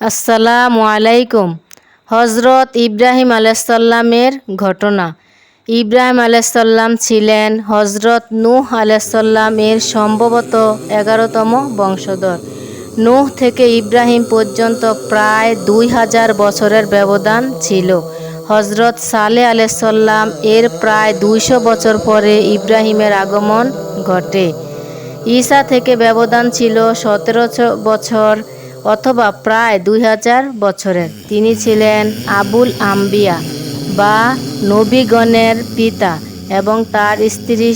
আসসালামু আলাইকুম। হজরত ইব্রাহিম আলাইসাল্লামের ঘটনা। ইব্রাহিম আলাইসাল্লাম ছিলেন হজরত নূহ আলাইসাল্লাম এর সম্ভবত এগারোতম বংশধর। নূহ থেকে ইব্রাহিম পর্যন্ত প্রায় দুই হাজার বছরের ব্যবধান ছিল। হজরত সালে আলাইসাল্লাম এর প্রায় দুইশো বছর পরে ইব্রাহিমের আগমন ঘটে। ঈসা থেকে ব্যবধান ছিল সতেরো বছর অথবা প্রায় দুই হাজার বছরের। তিনি ছিলেন আবুল আম্বিয়া বা নবীগণের পিতা এবং তার স্ত্রী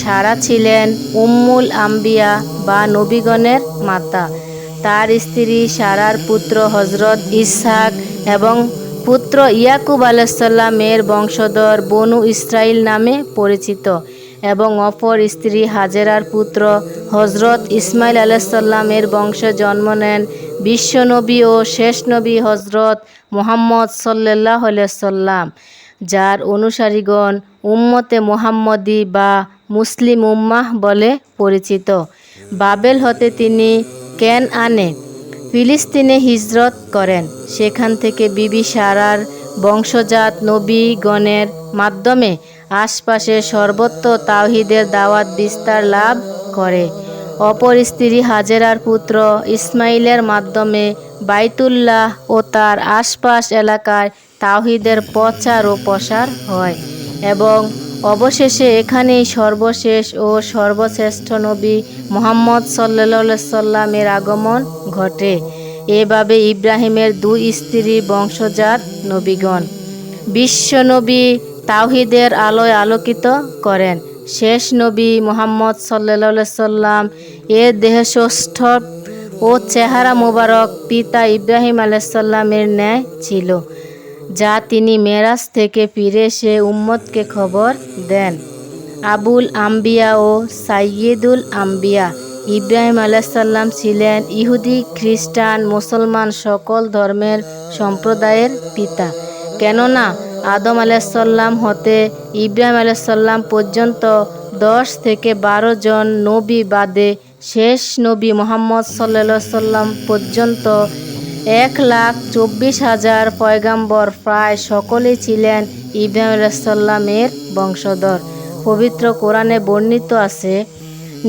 সারা ছিলেন উম্মুল আম্বিয়া বা নবীগণের মাতা। তার স্ত্রী সারার পুত্র হজরত ইসহাক এবং পুত্র ইয়াকুব আলাইসাল্লামের বংশধর বনু ইসরাইল নামে পরিচিত এবং অপর স্ত্রী হাজেরার পুত্র হজরত ইসমাইল আলাইসাল্লামের বংশে জন্ম নেন বিশ্বনবী ও শেষ নবী হজরত মোহাম্মদ সাল্লাহ সাল্লাম, যার অনুসারীগণ উম্মতে মোহাম্মদী বা মুসলিম উম্মাহ বলে পরিচিত। বাবেল হতে তিনি কেন আনে, ফিলিস্তিনে হিজরত করেন। সেখান থেকে বিবি সারার বংশজাত নবীগণের মাধ্যমে আশপাশে সর্বত্র তাওহিদের দাওয়াত বিস্তার লাভ করে। অপর স্ত্রী হাজেরার পুত্র ইসমাইলের মাধ্যমে বাইতুল্লাহ ও তার আশপাশ এলাকায় তাওহিদের প্রচার ও প্রসার হয় এবং অবশেষে এখানেই সর্বশেষ ও সর্বশ্রেষ্ঠ নবী মোহাম্মদ সাল্লা সাল্লামের আগমন ঘটে। এভাবে ইব্রাহিমের দুই স্ত্রী বংশজাত নবীগণ বিশ্বনবী তাওহিদের আলোয় আলোকিত করেন। শেষ নবী মোহাম্মদ সাল্লা সাল্লাম। এর দেহষ্ঠ ও চেহারা মোবারক পিতা ইব্রাহিম আলাইসাল্লামের ন্যায় ছিল, যা তিনি মেরাজ থেকে ফিরে এসে উম্মতকে খবর দেন। আবুল আম্বিয়া ও সাইয়দুল আম্বিয়া ইব্রাহিম আলাইসাল্লাম ছিলেন ইহুদি, খ্রিস্টান, মুসলমান সকল ধর্মের সম্প্রদায়ের পিতা। কেননা আদম আলাইসাল্লাম হতে ইব্রাহিম আলাইসাল্লাম পর্যন্ত দশ থেকে বারো জন নবী বাদে শেষ নবী মোহাম্মদ সাল্লা সাল্লাম পর্যন্ত এক লাখ চব্বিশ হাজার পয়গাম্বর প্রায় সকলেই ছিলেন ইব্রাহিম আলাইসাল্লামের বংশধর। পবিত্র কোরআনে বর্ণিত আছে,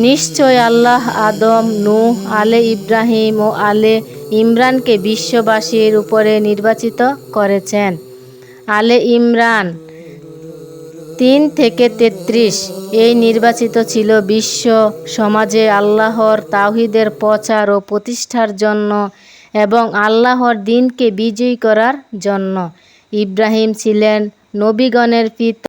নিশ্চয় আল্লাহ আদম, নূহ, আলে ইব্রাহিম ও আলে ইমরানকে বিশ্ববাসীর উপরে নির্বাচিত করেছেন। আলে ইমরান। তিন থেকে তেত্রিশ। এই নির্বাচিত ছিল বিশ্ব সমাজে আল্লাহর তাহিদের প্রচার ও প্রতিষ্ঠার জন্য এবং আল্লাহর দিনকে বিজয়ী করার জন্য। ইব্রাহিম ছিলেন নবীগণের পিতা।